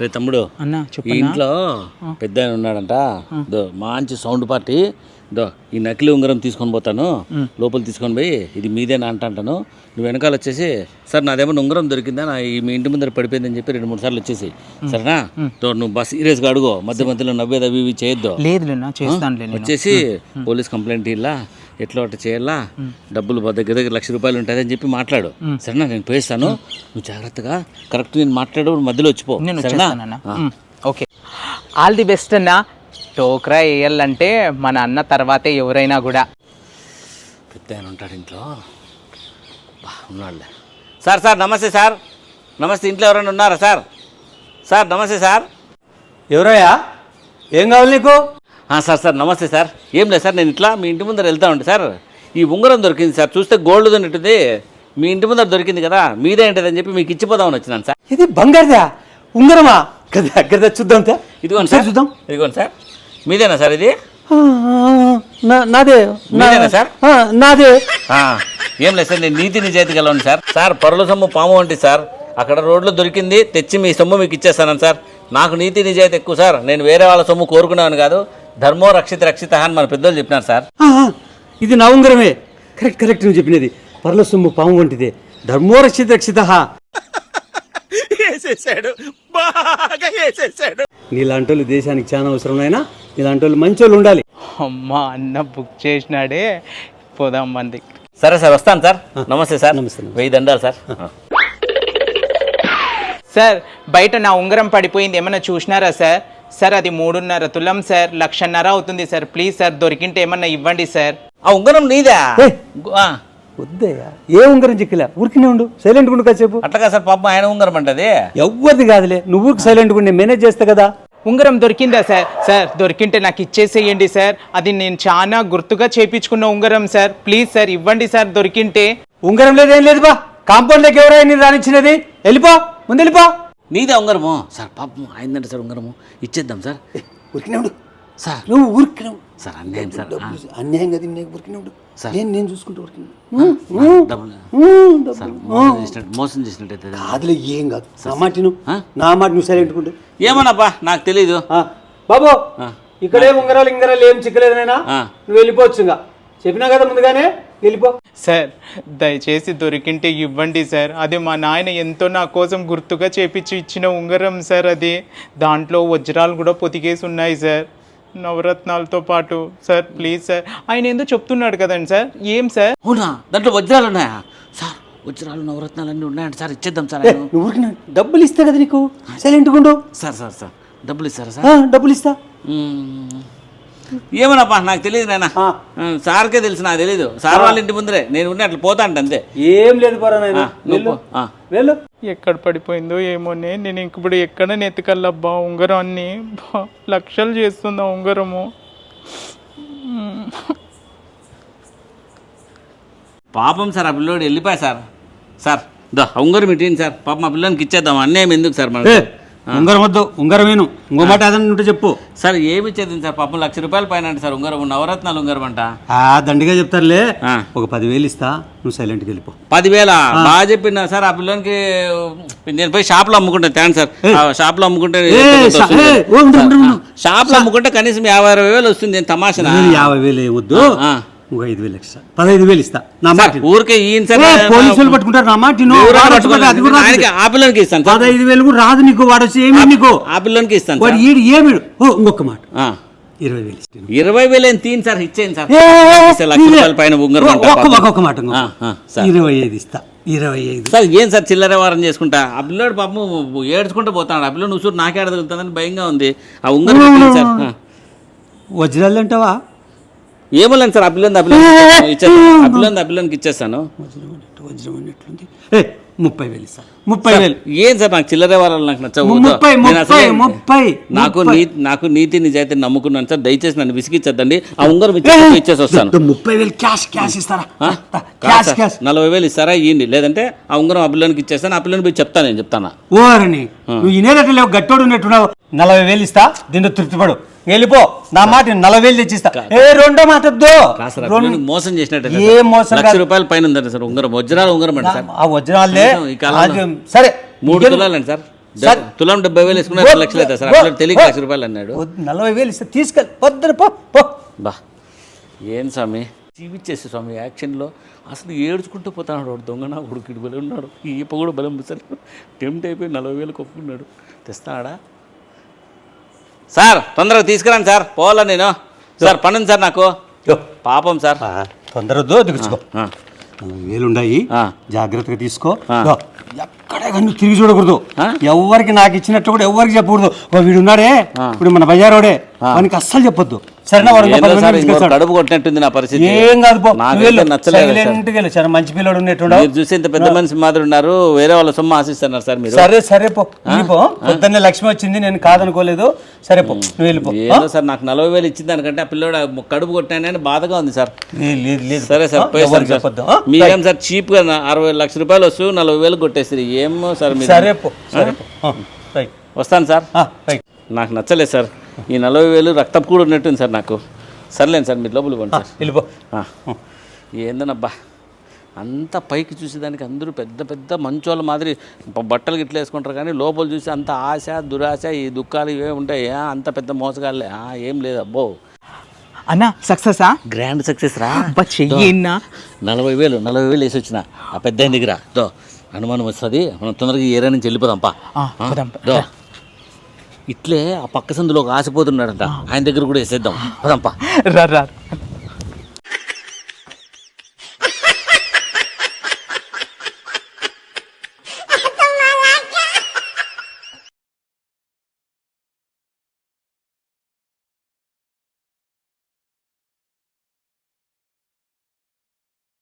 రే తమ్ముడు అన్న ఇంట్లో పెద్ద ఆయన ఉన్నాడంట. దో మంచి సౌండ్ పార్టీ. దో ఈ నకిలీ ఉంగరం తీసుకొని పోతాను. లోపల తీసుకొని పోయి ఇది మీదేనా అంట అంటాను నువ్వు వెనకాల వచ్చేసి సార్ నాదేమన్నా ఉంగరం దొరికిందా? నా ఈ మీ ఇంటి ముందర పడిపోయిందని చెప్పి రెండు మూడు సార్లు వచ్చేసి. సరేనా? తో నువ్వు బస్ సీరియస్గా అడుగు. మధ్య మధ్యలో నవ్వేది అవి ఇవి చేయొద్దు. వచ్చేసి పోలీస్ కంప్లైంట్ ఇలా ఎట్లా ఒకటి చేయాలా? డబ్బులు దగ్గర దగ్గర లక్ష రూపాయలు ఉంటుంది అని చెప్పి మాట్లాడు. సరేనా నేను పోయిస్తాను. నువ్వు జాగ్రత్తగా కరెక్ట్ నేను మాట్లాడు మధ్యలో వచ్చిపో. సరేనా? ఓకే. ఆల్ ది బెస్ట్ అన్న. టోక్రా వేయాలంటే మన అన్న తర్వాతే ఎవరైనా కూడా. పెద్ద ఆయన ఉంటాడు ఇంట్లో. బా, ఉన్నాడులే. సార్ సార్ నమస్తే సార్. నమస్తే ఇంట్లో ఎవరైనా ఉన్నారా సార్? సార్ నమస్తే సార్. ఎవరయ్యా? ఏం కావాలి నీకు? సార్ సార్ నమస్తే సార్. ఏం లేదు సార్ నేను ఇట్లా మీ ఇంటి ముందర వెళ్తా ఉంటే సార్. ఈ ఉంగరం దొరికింది సార్. చూస్తే గోల్డ్ ఉన్నట్టుంది. మీ ఇంటి ముందర దొరికింది కదా మీదే ఏంటదని చెప్పి మీకు ఇచ్చిపోదామని వచ్చినాను సార్. ఇది బంగారుదా? ఉంగరమా? కదా కదా చూద్దాం తే. ఇదిగోండి సార్ చూద్దాం. ఇదిగోండి సార్. మీదేనా సార్ ఇది? నాదే. మీదేనా సార్? నాదే. ఏం లేదు సార్ నేను నీతి నిజాయితీ గలవాడిని సార్. సార్ పరుల సొమ్ము పాము వంటి సార్. అక్కడ రోడ్లో దొరికింది తెచ్చి మీ సొమ్ము మీకు ఇచ్చేస్తాను సార్. నాకు నీతి నిజాయితీ ఎక్కువ సార్. నేను వేరే వాళ్ళ సొమ్ము కోరుకున్నాను కాదు. ధర్మో రక్షిత రక్షిత అని మన పెద్దలు చెప్పినారు సార్. ఇది నా ఉంగరమే. కరెక్ట్ కరెక్ట్ నువ్వు చెప్పినది. పర్ల సొమ్ము పాము వంటిదే. ధర్మో రక్షిత రక్షిత. నీలాంటి వాళ్ళు దేశానికి చాలా అవసరం నాయనా. నీలాంటి వాళ్ళు మంచి వాళ్ళు ఉండాలి. అమ్మా అన్న బుక్ చేసినాడే. పోదాం మంది. సరే సార్ వస్తాను సార్. నమస్తే సార్. నమస్తే. వెయ్యి దండాలు సార్. సార్ బయట నా ఉంగరం పడిపోయింది. ఏమన్నా చూసినారా సార్? సార్ అది మూడున్నర తులం సార్ లక్షన్నర అవుతుంది సార్. ప్లీజ్ సార్ దొరికింటే ఏమన్నా ఇవ్వండి సార్. ఆ ఉంగరం నీదా. ఆ, వద్దయ్యా. ఏ ఉంగరం చిక్కలే? ఊరికినే ఉండు. సైలెంట్ ఉండు కాసేపు. అట్టగా సార్ పాపం ఆయన ఉంగరం అంటది ఎవ్వరిది కాదులే. నువ్వు ఊరికి సైలెంట్ ఉండి మేనేజ్ చేస్తా కదా. ఉంగరం దొరికిందా సార్? సార్ దొరికింటే నాకు ఇచ్చేసేయండి సార్. అది నేను చాలా గుర్తుగా చేపించుకున్న ఉంగరం సార్. ప్లీజ్ సార్ ఇవ్వండి సార్ దొరికింటే. ఉంగరం లేదేం లేదు బా. కాంపౌండ్లోకి ఎవరైనా నేను రానిచ్చినది. వెళ్ళిపో. ముందు వెళ్ళిపో నీదే ఉంగరము? సార్ పాపం ఆయనంటే సార్ ఉంగరము. ఇచ్చేద్దాం సార్. ఊరికినే ఉండు సార్. నువ్వు ఊరికినే ఉండు. సార్ అన్యాయం సార్. అన్యాయం కదా నేను ఊరికినే ఉండు సార్. నేను నేను చూసుకుంటూ సార్ మోసం చేసినట్టు. కాదులే ఏం కాదు. నా మాట నువ్వు? నా మాట నువ్వు సైలెంట్ ఉండు. ఏమోనబ్బా నాకు తెలీదు. బాబు. ఇక్కడే ఉంగరాలు ఇంగరాలు ఏం చిక్కలేదు నాయనా ఆ. నువ్వు వెళ్ళిపోవచ్చు ఇంకా చెప్పినా కదా ముందుగానే వెళ్ళిపో. సార్ దయచేసి దొరికింటే ఇవ్వండి సార్. అది మా నాయన ఎంతో నా కోసం గుర్తుగా చేపించి ఇచ్చిన ఉంగరం సార్ అది. దాంట్లో వజ్రాలు కూడా పొతికేసి ఉన్నాయి సార్. నవరత్నాలతో పాటు సార్ ప్లీజ్ సార్. ఆయన ఏందో చెప్తున్నాడు కదండి సార్. ఏం సార్? అవునా? దాంట్లో వజ్రాలు ఉన్నాయా? సార్ వజ్రాలు నవరత్నాలు అన్నీ ఉన్నాయండి సార్. ఇచ్చేద్దాం సార్ ఊరికినే డబ్బులు ఇస్తా కదా నీకు? సైలెంట్గా ఉండు. Sir sir sir. డబ్బులు ఇస్తారా సార్? ఆ, డబ్బులు ఇస్తా. ఏమోనబ్బా నాకు తెలియదు నాయన. సార్కే తెలుసు నాకు తెలీదు. సార్ వాళ్ళ ఇంటి ముందరే. నేను ఉండి అట్లా పోతా అంటే అంతే. ఏం లేదు వెళ్ళు. ఎక్కడ పడిపోయిందో ఏమోనే నేను ఇంక ఇప్పుడు ఎక్కడ నెతకల్లబ్బా ఉంగరాన్ని? బా, లక్షలు చేస్తుంది ఉంగరము? పాపం సార్ ఆ పిల్లోడు వెళ్ళిపోయా సార్. సార్ దా ఉంగరం ఇటీండి సార్. పాపం ఆ పిల్లోనికి ఇచ్చేద్దాం. అన్యాయం ఎందుకు సార్ మనకు? ఉంగరం వద్దు ఉంగరం వేను ఇంకో మాట ఏదన్నా ఉంటే చెప్పు. సార్ ఏమి ఇచ్చేది సార్? పాపం లక్ష రూపాయల పైన అంటే సార్ ఉంగరం నవరత్నాలు ఉంగరం అంట. ఆ దండిగా చెప్తారులే. ఒక పదివేలు ఇస్తా నువ్వు సైలెంట్కి వెళ్ళిపో. పదివేల? బాగా చెప్పిన సార్ ఆ పిల్లోనికి నేను పోయి షాప్లో అమ్ముకుంటా థ్యాంక్ సార్. ఆ షాప్లో అమ్ముకుంటే. షాప్లో అమ్ముకుంటే కనీసం యాభై అరవై వేలు వస్తుంది పదివేలు, యాభై వేలు ఏమొద్దు ఇంకో ఐదు వేలు ఎక్స్ట్రా. పదహైదు వేలు ఇస్తా. నా మాట. ఊరికే పోలీసులు పట్టుకుంటారు నా మాట అది కూడా ఇస్తాను పదహైదు వేలు కూడా రాదు నీకు వాడు వచ్చి ఏమి నీకు? ఆ పిల్లోనికి ఇస్తాను వాడు ఈడు ఏమిడు ఓ ఇంకొక మాట. ఇరవై వేలు ఇరవై వేలు ఏం తీన్ సార్? ఇచ్చేయండి సార్. లక్ష. రూపాయల పైన ఉంగరం అంట ఒక్క పాపం. ఒక్క- ఒక్క మాట. ఇరవై ఐదు ఇస్తా. ఇరవై ఐదు. సార్ ఏం సార్ చిల్లర వారం చేసుకుంటా? ఆ పిల్లోడు పాపం ఏడ్చుకుంటూ పోతాడు. ఆ పిల్లోడు ఉసూరు నాకే అడగలుగుతుందని భయంగా ఉంది. ఆ ఉంగరం. వజ్రాలు అంటావా? ఏమోలేండి సార్ ఆ పిల్లని ఆ పిల్లని ఇచ్చేస్తాను. ఆ పిల్లని ఆ పిల్లోనికి ఇచ్చేస్తాను వజ్రం అన్నట్టు వజ్రం అన్నట్లుంది ఏ ముప్పై వేలు ఇస్తా ముప్పై వేలు ఏం సార్ నాకు చిల్లర వారాలు నాకు నచ్చవు. ముప్పై నేను ముప్పై అసలే- ముప్పై నాకు నీ నాకు నీతి నిజాయితీ నమ్ముకున్నాను సార్. దయచేసి నన్ను విసిగిచ్చద్దండి. ఆ ఉంగరం ఇచ్చి ఇచ్చేసి వస్తాను ద- ముప్పై వేలు క్యాష్ క్యాష్ ఇస్తారా? ఆ? కాదు క్యాష్ సార్. క్యాష్. నలభై వేలు ఇస్తారా ఇవ్వండి లేదంటే ఆ ఉంగరం ఆ పిల్లోనికి ఇచ్చేస్తాను ఆ పిల్లని పోయి చెప్తాను నేను చెప్తాను? ఓరని నువ్వు ఇనేదట లేవు గట్టోడు ఉన్నట్టున్నావు. నలభై వేలు ఇస్తా దీంతో తృప్తిపడు. వెళ్ళిపో. నా మాట విను, నలభై వేలు తెచ్చిస్తా. ఏ రెండో మాట మోసం చేసినట్టే ఏ. మోసం లక్ష. రూపాయల పైన ఉందండి సార్. ఉంగరం వజ్రాల ఉంగరం అండి సార్. ఆ వజ్రాలే సరే. మూడు తులాలండి సార్. తులం డెబ్బై వేలు వేసుకున్నా రెండు లక్షలు అవుతాయి సార్. అట్లా తెలియక. లక్ష రూపాయలు అన్నాడు. నలభై వేలు ఇస్తే తీసుకెళ్ళి పొద్దున పో పో. బా. ఏం స్వామి? జీవిచ్చేసి స్వామి యాక్షన్లో అసలు ఏడ్చుకుంటూ పోతాడు వాడు. దొంగ నా కొడుకుడు బలం ఉన్నాడు. ఈ ఈప కూడా బలం ముసలి టెంప్ట్ అయిపోయి నలభై వేలు కొప్పుకున్నాడు. తెస్తాడా? సార్ తొందరగా తీసుకురాండి సార్. పోవాలా నేను? సార్ పనుంది సార్ నాకు. పాపం సార్. ఆ, తొందరద్దు దిగుచ్చుకో. ఆ, నలభై వేలు ఉన్నాయి ఆ. జాగ్రత్తగా తీసుకో. ఎక్కడే కానీ తిరిగి చూడకూడదు? ఎవరికి నాకు ఇచ్చినట్టు కూడా ఎవరికి చెప్పకూడదు. ఓ వీడు ఉన్నాడే. ఇప్పుడు మన బజారోడే. వానికి అస్సలు చెప్పొద్దు. కడుపు కొట్టినట్టుంది నా పరిస్థితి. ఏం కాదు. నచ్చలేదు సార్. మంచి పిల్లడు ఉన్నట్టుండవు మీరు చూసి ఇంత పెద్ద మనిషి మాదిరి ఉన్నారు. వేరే వాళ్ళ సొమ్ము ఆశిస్తున్నారు సార్ మీరు. సరే సరే పో. పొద్దున్నే లక్ష్మి వచ్చింది నేను కాదనుకోలేదు. సరే పో. నువ్వు వెళ్ళిపో. సార్ నాకు నలభై వేలు ఇచ్చింది దానికంటే ఆ పిల్లోడు కడుపు కొట్టానని బాధగా ఉంది సార్. లేదు సరే సార్? మీరేం సార్ చీప్గా నా అరవై లక్ష రూపాయలు వస్తూ నలభై వేలు కొట్టేస్తారు ఏమో సార్ సరే పో. వస్తాను సార్. నాకు నచ్చలేదు సార్. ఈ నలభై వేలు రక్తం కూడా ఉన్నట్టుంది సార్ నాకు. సర్లేండి సార్ మీరు లోపల పోండి సార్. వెళ్ళిపో. ఏందనబ్బా అంత పైకి చూసేదానికి అందరూ పెద్ద పెద్ద మంచోళ్ళ మాదిరి బట్టలు గిట్ల వేసుకుంటారు కానీ లోపల చూసి అంత ఆశ దురాశ ఈ దుఃఖాలు ఇవే ఉంటాయి. అంత పెద్ద మోసగాళ్ళే. ఏం లేదు అబ్బో. అన్న సక్సెసా గ్రాండ్ సక్సెస్ రా. నలభై వేలు నలభై వేలు వేసి వచ్చిన. ఆ పెద్ద దగ్గర. దో అనుమానం వస్తుంది. మనం తొందరగా ఏరియా నుంచి వెళ్ళిపోదాం పా. ఇట్లే ఆ పక్క సందులో ఒక ఆశపోతున్నాడంట ఆయన దగ్గర కూడా వేసేద్దాం. పదంపా. రా రా.